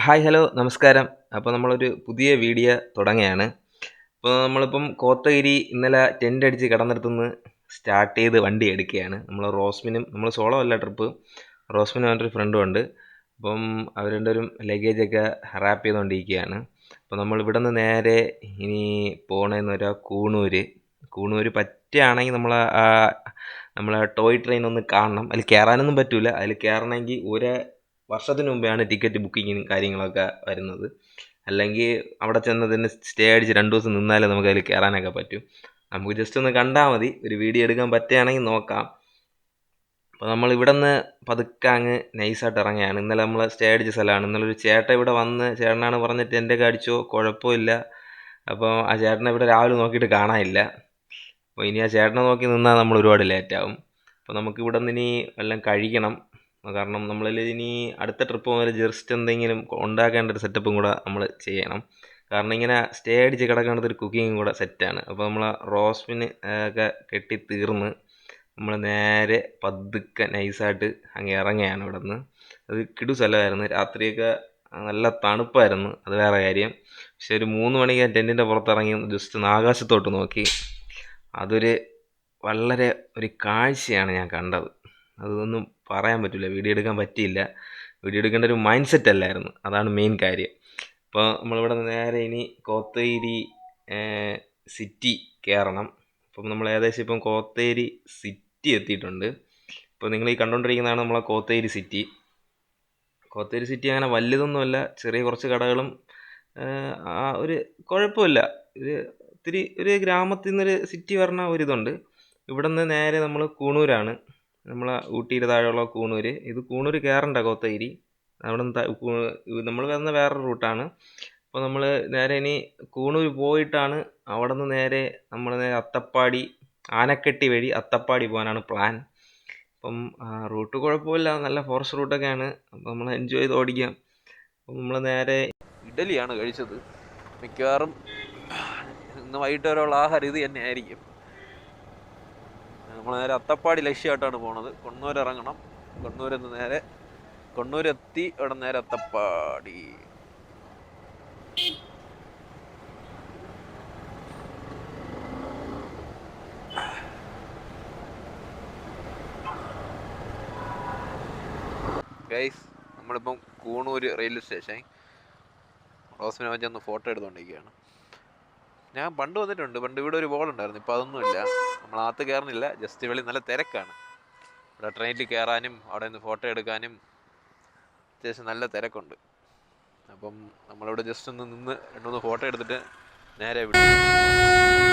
Hi hello നമസ്കാരം. അപ്പോൾ നമ്മളൊരു പുതിയ വീഡിയോ തുടങ്ങുകയാണ്. അപ്പോൾ നമ്മളിപ്പം കോത്തഗിരി ഇന്നലെ ടെന്റ് അടിച്ച് കിടന്നിടത്തുനിന്ന് സ്റ്റാർട്ട് ചെയ്ത് വണ്ടി എടുക്കുകയാണ്. നമ്മൾ റോസ്മിനും നമ്മൾ സോളോ അല്ല ട്രിപ്പ് റോസ്മിനും അവന്റെ ഒരു ഫ്രണ്ടും ഉണ്ട്. അപ്പം അവർ രണ്ടുപേരും ലഗേജൊക്കെ റാപ്പ് ചെയ്തുകൊണ്ടിരിക്കുകയാണ് അപ്പോൾ നമ്മൾ ഇവിടെ നിന്ന് നേരെ ഇനി പോകണമെന്ന് വരാം കൂണൂർ കൂണൂർ പറ്റുകയാണെങ്കിൽ നമ്മൾ നമ്മളെ ടോയ് ട്രെയിൻ ഒന്ന് കാണണം. അതിൽ കയറാനൊന്നും പറ്റില്ല അതിൽ കയറണമെങ്കിൽ ഒരു വർഷത്തിന് മുമ്പെയാണ് ടിക്കറ്റ് ബുക്കിങ്ങിനും കാര്യങ്ങളൊക്കെ വരുന്നത്. അല്ലെങ്കിൽ അവിടെ ചെന്നതിന് സ്റ്റേ അടിച്ച് രണ്ട് ദിവസം നിന്നാലേ നമുക്ക് അതിൽ കയറാനൊക്കെ പറ്റും. നമുക്ക് ജസ്റ്റ് ഒന്ന് കണ്ടാൽ മതി. ഒരു വീഡിയോ എടുക്കാൻ പറ്റുകയാണെങ്കിൽ നോക്കാം. അപ്പോൾ നമ്മൾ ഇവിടെ നിന്ന് പതുക്കെ അങ്ങ് നൈസായിട്ട് ഇറങ്ങുകയാണ്. ഇന്നലെ നമ്മൾ സ്റ്റേ അടിച്ച സ്ഥലമാണ്. ഇന്നലെ ഒരു ചേട്ടൻ ഇവിടെ വന്ന് ചേട്ടനാണ് പറഞ്ഞിട്ട് എന്റെ അടിച്ചോ? കുഴപ്പമില്ല. അപ്പോൾ ആ ചേട്ടനെ ഇവിടെ രാവിലെ നോക്കിയിട്ട് കാണാനില്ല. അപ്പോൾ ഇനി ആ ചേട്ടനെ നോക്കി നിന്നാൽ നമ്മൾ ഒരുപാട് ലേറ്റാവും അപ്പോൾ നമുക്ക് ഇവിടെ നിന്ന് ഇനി എല്ലാം കഴിക്കണം. കാരണം നമ്മളിൽ ഇനി അടുത്ത ട്രിപ്പ് മുതൽ ജസ്റ്റ് എന്തെങ്കിലും ഉണ്ടാക്കേണ്ട ഒരു സെറ്റപ്പും കൂടെ നമ്മൾ ചെയ്യണം. കാരണം ഇങ്ങനെ സ്റ്റേ അടിച്ച് കിടക്കേണ്ടത് ഒരു കുക്കിങ്ങും കൂടെ സെറ്റാണ് അപ്പോൾ നമ്മൾ റോസ്മിന് ഒക്കെ കെട്ടി തീർന്ന് നമ്മൾ നേരെ പതുക്കെ നൈസായിട്ട് അങ്ങ് ഇറങ്ങുകയാണ് ഇവിടെ നിന്ന് അത് കിടു സ്ഥലമായിരുന്നു. രാത്രിയൊക്കെ നല്ല തണുപ്പായിരുന്നു. അത് വേറെ കാര്യം. പക്ഷെ ഒരു മൂന്ന് മണിക്ക് ടെന്റിന്റെ പുറത്തിറങ്ങി ജസ്റ്റ് ഒന്ന് ആകാശത്തോട്ട് നോക്കി. അതൊരു വളരെ ഒരു കാഴ്ചയാണ് ഞാൻ കണ്ടത്. അതൊന്നും പറയാൻ പറ്റില്ല വീഡിയോ എടുക്കാൻ പറ്റിയില്ല. വീഡിയോ എടുക്കേണ്ട ഒരു മൈൻഡ് സെറ്റ് അല്ലായിരുന്നു. അതാണ് മെയിൻ കാര്യം. അപ്പോൾ നമ്മളിവിടെ നേരെ ഇനി കോത്തേരി സിറ്റി കയറണം അപ്പം നമ്മൾ ഏകദേശം ഇപ്പം കോത്തേരി സിറ്റി എത്തിയിട്ടുണ്ട്. ഇപ്പോൾ നിങ്ങൾ ഈ കണ്ടുകൊണ്ടിരിക്കുന്നതാണ് നമ്മളെ കോത്തേരി സിറ്റി കോത്തേരി സിറ്റി അങ്ങനെ വലുതൊന്നുമല്ല. ചെറിയ കുറച്ച് കടകളും ഒരു കുഴപ്പമില്ല. ഒരു ഇത്തിരി ഒരു ഗ്രാമത്തിൽ നിന്നൊരു സിറ്റി പറഞ്ഞ ഒരിതുണ്ട്. ഇവിടെ നിന്ന് നേരെ നമ്മൾ കൂണൂരാണ്. നമ്മളെ ഊട്ടിയുടെ താഴെയുള്ള കൂണൂർ ഇത് കൂണൂർ കയറണ്ട കോത്തഗിരി. അവിടെ നിന്ന് നമ്മൾ വരുന്ന വേറൊരു റൂട്ടാണ്. അപ്പോൾ നമ്മൾ നേരെ ഇനി കൂണൂർ പോയിട്ടാണ് അവിടെ നിന്ന് നേരെ നമ്മൾ നേരെ അത്തപ്പാടി ആനക്കെട്ടി വഴി അത്തപ്പാടി പോകാനാണ് പ്ലാൻ അപ്പം റൂട്ട് കുഴപ്പമില്ല. നല്ല ഫോറസ്റ്റ് റൂട്ടൊക്കെയാണ് അപ്പം നമ്മൾ എൻജോയ് ചെയ്ത് ഓടിക്കാം. അപ്പം നമ്മൾ നേരെ ഇഡലിയാണ് കഴിച്ചത്. മിക്കവാറും ഇന്ന് വൈകിട്ട് വരെയുള്ള ആഹാരം ഇത് തന്നെ ആയിരിക്കും നമ്മൾ നേരെ അത്തപ്പാടി ലക്ഷ്യമായിട്ടാണ് പോണത്. കൊണ്ണൂർ ഇറങ്ങണം. കൊണ്ണൂരിൽ നിന്ന് നേരെ കൊണ്ണൂരെത്തി അവിടെ നേരെ അത്തപ്പാടി. നമ്മളിപ്പം കൂണൂർ റെയിൽവേ സ്റ്റേഷൻ റോസ്മിനെ വെച്ചൊന്ന് ഫോട്ടോ എടുത്തുകൊണ്ടിരിക്കുകയാണ് ഞാൻ പണ്ട് വന്നിട്ടുണ്ട്. പണ്ട് ഇവിടെ ഒരു ബോൾ ഉണ്ടായിരുന്നു. ഇപ്പോൾ അതൊന്നുമില്ല നമ്മൾ അകത്ത് കയറുന്നില്ല ജസ്റ്റ് വെളി നല്ല തിരക്കാണ്. ഇവിടെ ട്രെയിനിൽ കയറാനും അവിടെ നിന്ന് ഫോട്ടോ എടുക്കാനും അത്യാവശ്യം നല്ല തിരക്കുണ്ട്. അപ്പം നമ്മളിവിടെ ജസ്റ്റ് ഒന്ന് നിന്ന് രണ്ടുമൂന്ന് ഫോട്ടോ എടുത്തിട്ട് നേരെ വിടും.